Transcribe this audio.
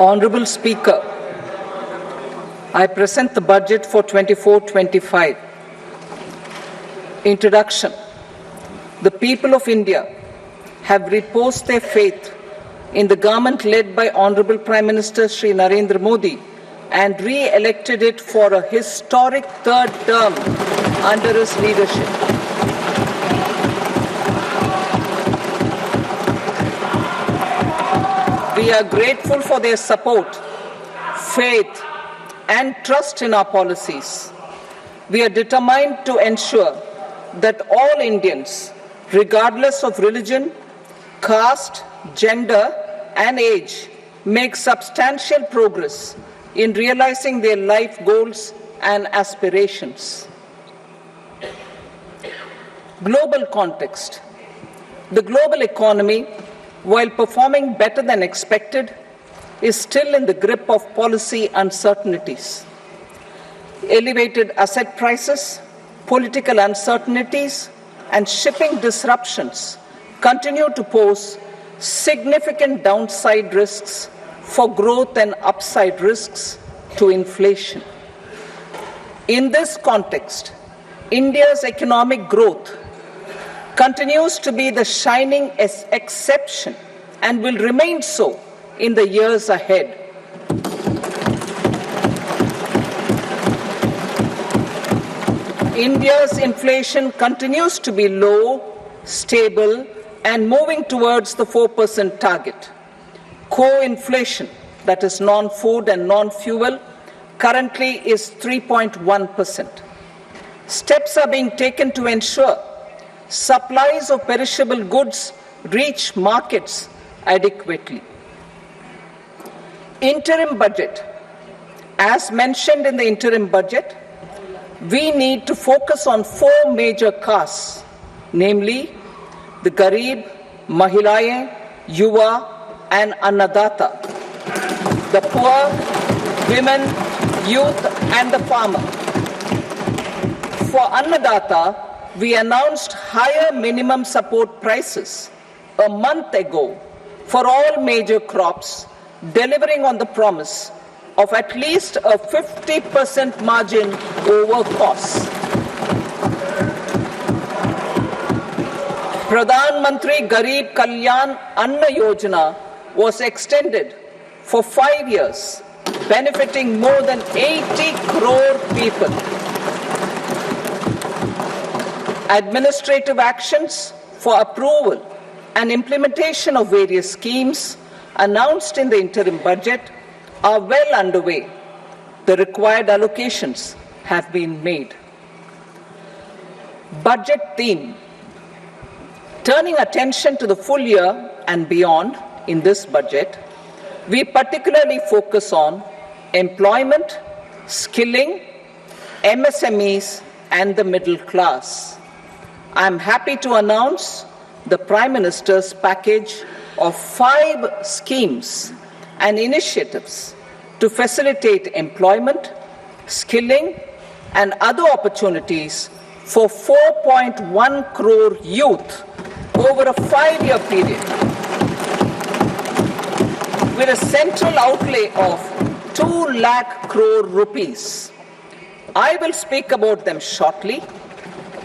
Honorable Speaker, I present the budget for 24-25. Introduction. The people of India have reposed their faith in the government led by Honorable Prime Minister Sri Narendra Modi and re-elected it for a historic third term under his leadership. We are grateful for their support, faith, and trust in our policies. We are determined to ensure that all Indians, regardless of religion, caste, gender, and age, make substantial progress in realizing their life goals and aspirations. Global context. The global economy, while performing better than expected, is still in the grip of policy uncertainties. Elevated asset prices, political uncertainties, and shipping disruptions continue to pose significant downside risks for growth and upside risks to inflation. In this context, India's economic growth continues to be the shining exception and will remain so in the years ahead. India's inflation continues to be low, stable, and moving towards the 4% target. Core inflation, that is non food and non fuel, currently is 3.1%. Steps are being taken to ensure supplies of perishable goods reach markets adequately. Interim budget. As mentioned in the interim budget, we need to focus on four major castes, namely the Garib, Mahilaye, Yuva, and Annadata, the poor, women, youth, and the farmer. For Annadata, we announced higher minimum support prices a month ago for all major crops, delivering on the promise of at least a 50% margin over costs. Pradhan Mantri Garib Kalyan Anna Yojana was extended for five years, benefiting more than 80 crore people. Administrative actions for approval and implementation of various schemes announced in the interim budget are well underway. The required allocations have been made. Budget theme Turning attention to the full year and beyond in this budget, we particularly focus on employment, skilling, MSMEs, and the middle class. I am happy to announce the Prime Minister's package of five schemes and initiatives to facilitate employment, skilling, and other opportunities for 4.1 crore youth over a five year period with a central outlay of 2 lakh crore rupees. I will speak about them shortly,